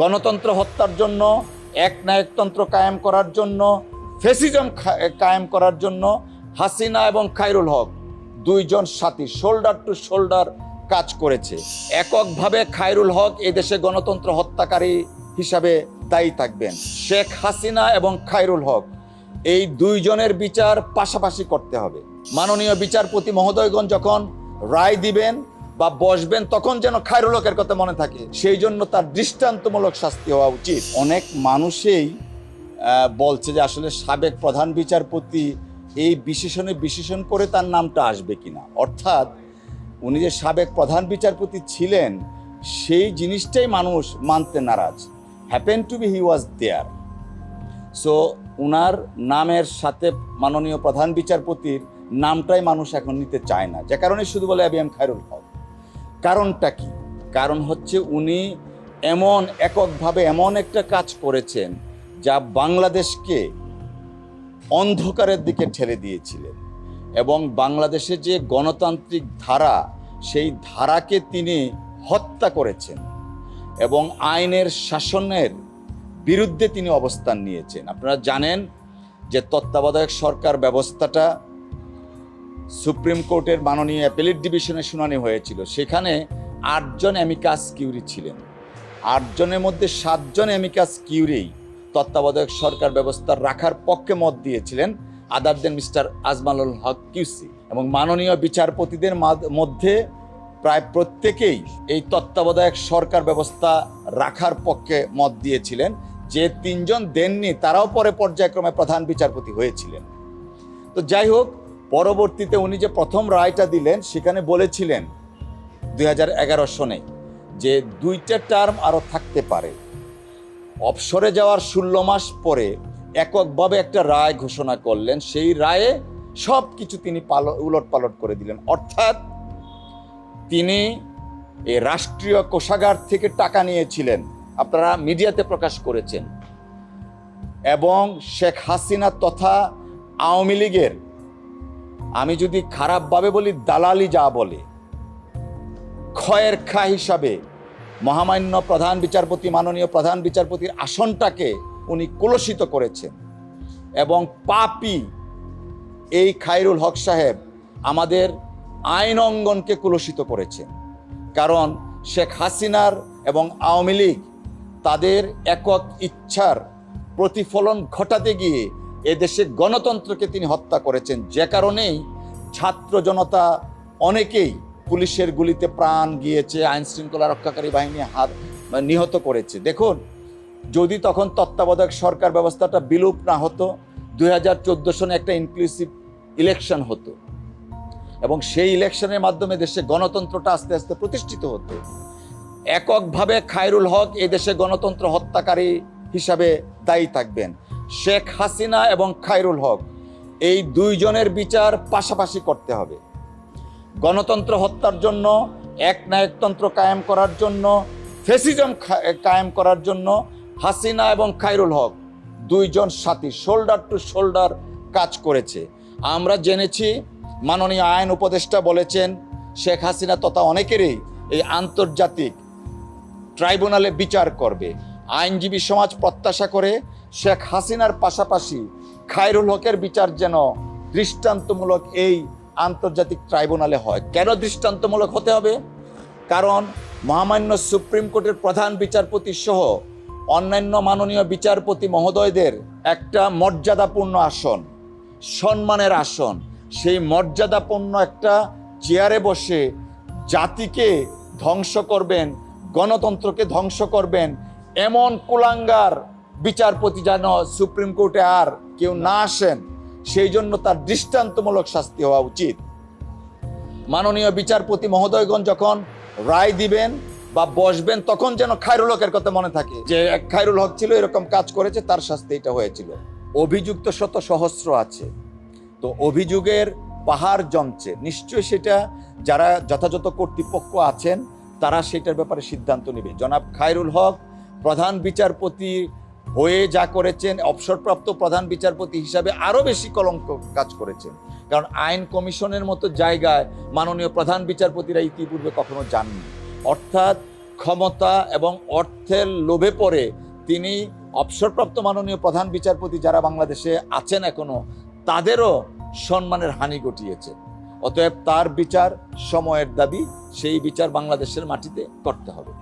গণতন্ত্র হত্যার জন্য, এক নায়কতন্ত্র কায়েম করার জন্য, ফেসিজম কায়েম করার জন্য হাসিনা এবং খায়রুল হক দুইজন সাথী শোল্ডার টু শোল্ডার কাজ করেছে। এককভাবে খায়রুল হক এদেশে গণতন্ত্র হত্যাকারী হিসাবে দায়ী থাকবেন। শেখ হাসিনা এবং খায়রুল হক, এই দুইজনের বিচার পাশাপাশি করতে হবে। মাননীয় বিচারপতি মহোদয়গণ যখন রায় দিবেন বা বসবেন তখন যেন খায়রুল হকের কথা মনে থাকে। সেই জন্য তার দৃষ্টান্তমূলক শাস্তি হওয়া উচিত। অনেক মানুষেই বলছে যে আসলে সাবেক প্রধান বিচারপতি এই বিশেষণে বিশেষণ করে তার নামটা আসবে কিনা। অর্থাৎ উনি যে সাবেক প্রধান বিচারপতি ছিলেন, সেই জিনিসটাই মানুষ মানতে নারাজ। Happen to be he was there so উনার নামের সাথে মাননীয় প্রধান বিচারপতির নামটাই মানুষ এখন নিতে চায় না। যে কারণে শুধু বলে এম খায়রুল হক। কারণটা কি? কারণ হচ্ছে উনি এমন এককভাবে এমন একটা কাজ করেছেন যা বাংলাদেশকে অন্ধকারের দিকে ঠেলে দিয়েছিলেন এবং বাংলাদেশে যে গণতান্ত্রিক ধারা, সেই ধারাকে তিনি হত্যা করেছেন এবং আইনের শাসনের বিরুদ্ধে তিনি অবস্থান নিয়েছেন। আপনারা জানেন যে তত্ত্বাবধায়ক সরকার ব্যবস্থাটা সুপ্রিম কোর্টের মাননীয় অ্যাপেলেট ডিভিশনে শুনানি হয়েছিল। সেখানে আটজন অ্যামিকাস কিউরি ছিলেন। আটজনের মধ্যে সাতজন অ্যামিকাস কিউরি তত্ত্বাবধায়ক সরকার ব্যবস্থা রাখার পক্ষে মত দিয়েছিলেন আদার দেন মিস্টার আজমালুল হক কিউসি এবং মাননীয় বিচারপতিদের মধ্যে প্রায় প্রত্যেকেই এই তত্ত্বাবধায়ক সরকার ব্যবস্থা রাখার পক্ষে মত দিয়েছিলেন। যে তিনজন দেননি তারাও পরে পর্যায়ক্রমে প্রধান বিচারপতি হয়েছিলেন। তো যাই হোক পরবর্তীতে উনি যে প্রথম রায়টা দিলেন, সেখানে বলেছিলেন দুই হাজার এগারো সনে যে দুইটা টার্ম আরও থাকতে পারে। অবসরে যাওয়ার ষোলো মাস পরে এককভাবে একটা রায় ঘোষণা করলেন। সেই রায়ে সব কিছু তিনি পাল উলট পালট করে দিলেন। অর্থাৎ তিনি এই রাষ্ট্রীয় কোষাগার থেকে টাকা নিয়েছিলেন। আপনারা মিডিয়াতে প্রকাশ করেছেন। এবং শেখ হাসিনা তথা আওয়ামী লীগের আমি যদি খারাপভাবে বলি, দালালি যা বলে, ক্ষয়ের খা হিসাবে মহামান্য প্রধান বিচারপতি, মাননীয় প্রধান বিচারপতির আসনটাকে উনি কলুষিত করেছেন এবং পাপি এই খায়রুল হক সাহেব আমাদের আইন অঙ্গনকে কলুষিত করেছেন। কারণ শেখ হাসিনার এবং আওয়ামী লীগ তাদের একক ইচ্ছার প্রতিফলন ঘটাতে গিয়ে এদেশে গণতন্ত্রকে তিনি হত্যা করেছেন। যে কারণেই ছাত্র জনতা অনেকেই পুলিশের গুলিতে প্রাণ গিয়েছে আইন শৃঙ্খলা রক্ষাকারী বাহিনী হাত নিহত করেছে। দেখুন, যদি তখন তত্ত্বাবধায়ক সরকার ব্যবস্থাটা বিলুপ না হতো, দুই হাজার চোদ্দ সনে একটা ইনক্লুসিভ ইলেকশন হতো এবং সেই ইলেকশনের মাধ্যমে দেশে গণতন্ত্রটা আস্তে আস্তে প্রতিষ্ঠিত হতো। এককভাবে খায়রুল হক এই দেশে গণতন্ত্র হত্যাকারী হিসাবে দায়ী থাকবেন। শেখ হাসিনা এবং খায়রুল হক এই দুইজনের বিচার পাশাপাশি করতে হবে। গণতন্ত্র হত্যার জন্য এক নায়কতন্ত্র কায়েম করার জন্য ফেসিজম কায়েম করার জন্য হাসিনা এবং খায়রুল হক দুইজন সাথী শোল্ডার টু শোল্ডার কাজ করেছে। আমরা জেনেছি, মাননীয় আইন উপদেষ্টা বলেছেন, শেখ হাসিনা তথা অনেকেরই এই আন্তর্জাতিক ট্রাইব্যুনালে বিচার করবে। আইনজীবী সমাজ প্রত্যাশা করে শেখ হাসিনার পাশাপাশি খায়রুল হকের বিচার যেন দৃষ্টান্তমূলক এই আন্তর্জাতিক ট্রাইব্যুনালে হয়। কেন দৃষ্টান্তমূলক হতে হবে? কারণ মহামান্য সুপ্রিম কোর্টের প্রধান বিচারপতি সহ অন্যান্য মাননীয় বিচারপতি মহোদয়দের একটা মর্যাদাপূর্ণ আসন, সম্মানের আসন। সেই মর্যাদাপূর্ণ একটা চেয়ারে বসে জাতিকে ধ্বংস করবেন, গণতন্ত্রকে ধ্বংস করবেন এমন কুলাঙ্গার বিচারপতি যেন সুপ্রিম কোর্টে আর কেউ না আসেন, সেই জন্য তার দৃষ্টান্তমূলক শাস্তি হওয়া উচিত। মাননীয় বিচারপতি মহোদয়গণ যখন রায় দিবেন বা বসবেন, তখন যেন খায়রুল হকের কথা মনে থাকে যে এক খায়রুল হক ছিল এরকম কাজ করেছে, তার শাস্তি এটা হয়েছিল। অভিযুক্ত শত সহস্র আছে। তো অভিযোগের পাহাড় জমছে। নিশ্চয়ই সেটা যারা যথাযথ কর্তৃপক্ষ আছেন, তারা সেটার ব্যাপারে সিদ্ধান্ত নেবে। জনাব খায়রুল হক, প্রধান বিচারপতি হয়ে যা করেছেন, অবসরপ্রাপ্ত প্রধান বিচারপতি হিসাবে আরও বেশি কলঙ্ক কাজ করেছেন। কারণ আইন কমিশনের মতো জায়গায় মাননীয় প্রধান বিচারপতিরা ইতিপূর্বে কখনো যাননি। অর্থাৎ ক্ষমতা এবং অর্থের লোভে পড়ে তিনি অবসরপ্রাপ্ত মাননীয় প্রধান বিচারপতি যারা বাংলাদেশে আছেন এখনও, তাদেরও সম্মানের হানি ঘটিয়েছে। অতএব তার বিচার সময়ের দাবি, সেই বিচার বাংলাদেশের মাটিতে করতে হবে।